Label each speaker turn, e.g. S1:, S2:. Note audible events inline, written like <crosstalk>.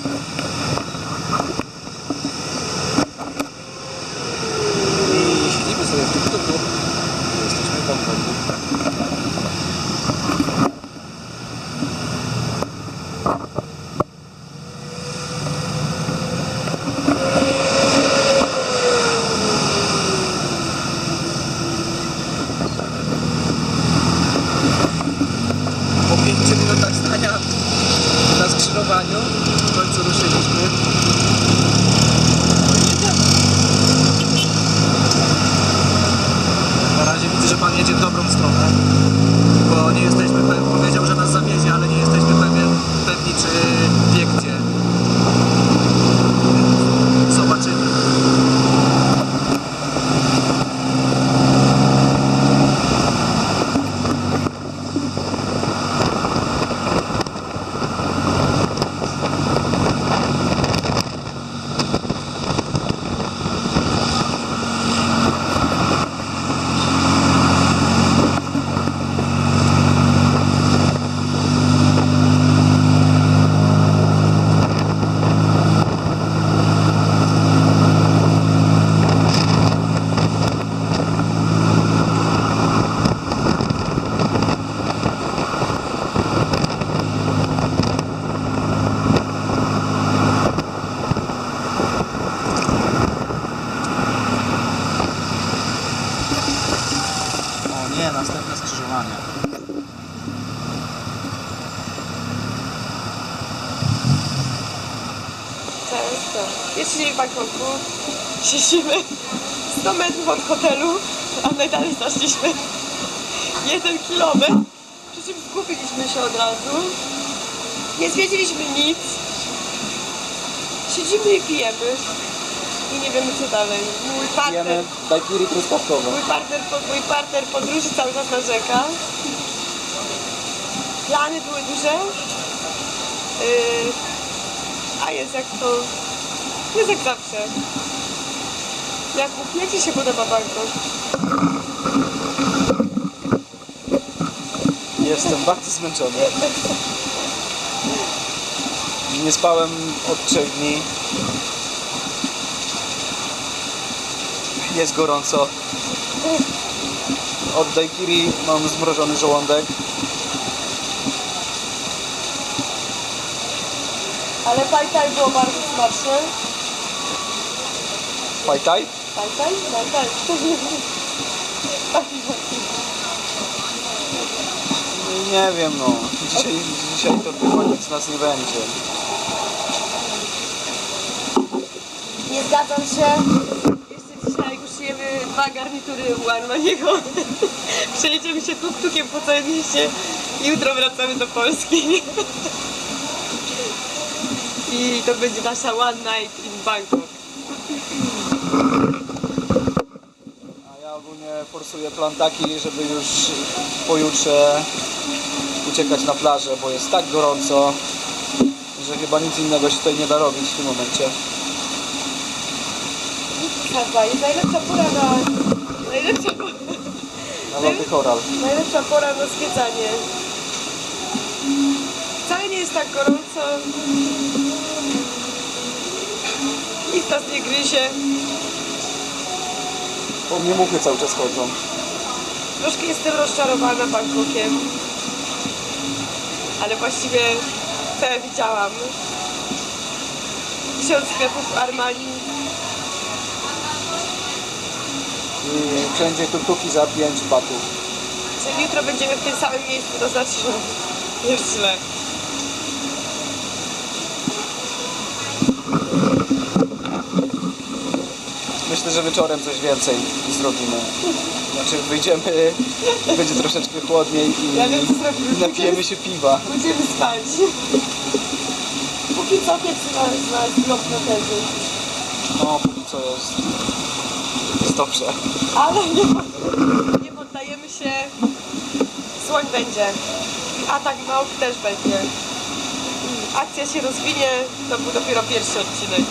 S1: Thank you. Jedzie w dobrą stronę, bo nie jesteśmy pewni, powiedział, że nas zawiezie, ale nie jesteśmy pewien, pewni, czy wie gdzie. Zobaczymy. O nie, następne skrzyżowanie.
S2: Często. Nie w Bangkoku. Siedzimy 100 metrów od hotelu, a najdalej zaszliśmy jeden kilometr. Przy czym się od razu. Nie zwiedziliśmy nic. Siedzimy i pijemy. I nie wiemy co dalej. Mój partner,
S1: Pijemy daiquiri truskawkowe.
S2: mój partner, mój partner podróży cały czas narzeka. Plany były duże. Yy, a jest jak to. Jest jak zawsze. Jak jak ci się podoba Bangkok?
S1: Jestem bardzo zmęczony. Nie spałem od trzech dni. Jest gorąco. Od daiquiri mam zmrożony żołądek.
S2: Ale Pai Tai było bardzo smaczne.
S1: Pai Tai.
S2: Pai <laughs>
S1: Nie wiem no. Dzisiaj, dzisiaj to chyba nic nas nie będzie.
S2: Nie zgadzam się. Użyjemy dwa garnitury u Armaniego. <laughs> Przejedziemy się tuk-tukiem po całym mieście i jutro wracamy do Polski. <laughs> I to będzie nasza one night in Bangkok.
S1: A ja ogólnie forsuję plan taki, żeby już pojutrze uciekać na plażę, bo jest tak gorąco, że chyba nic innego się tutaj nie da robić w tym momencie.
S2: Kawa jest najlepsza pora na... Najlepsza, po-
S1: Na lody koral.
S2: najlepsza pora na zwiedzanie. Wcale nie jest tak gorąco. Nic nas nie gryzie.
S1: Po mnie muchy cały czas chodzą.
S2: Troszkę jestem rozczarowana Bangkokiem. Ale właściwie całe widziałam. Tysiąc sklepów Armani.
S1: I wszędzie tuktuki za 5 batów.
S2: Czyli jutro będziemy w tym samym miejscu, to znaczy, że jest źle.
S1: Myślę, że wieczorem coś więcej zrobimy. Znaczy wyjdziemy, będzie troszeczkę chłodniej i,
S2: Ja wiem, co zrobimy.
S1: napijemy się piwa.
S2: Będziemy spać. Póki co kiepsy na, na blok na tezy.
S1: No, póki co jest, dobrze.
S2: Ale nie, nie poddajemy się. Słoń będzie. Atak małp też będzie. Akcja się rozwinie. To był dopiero pierwszy odcinek.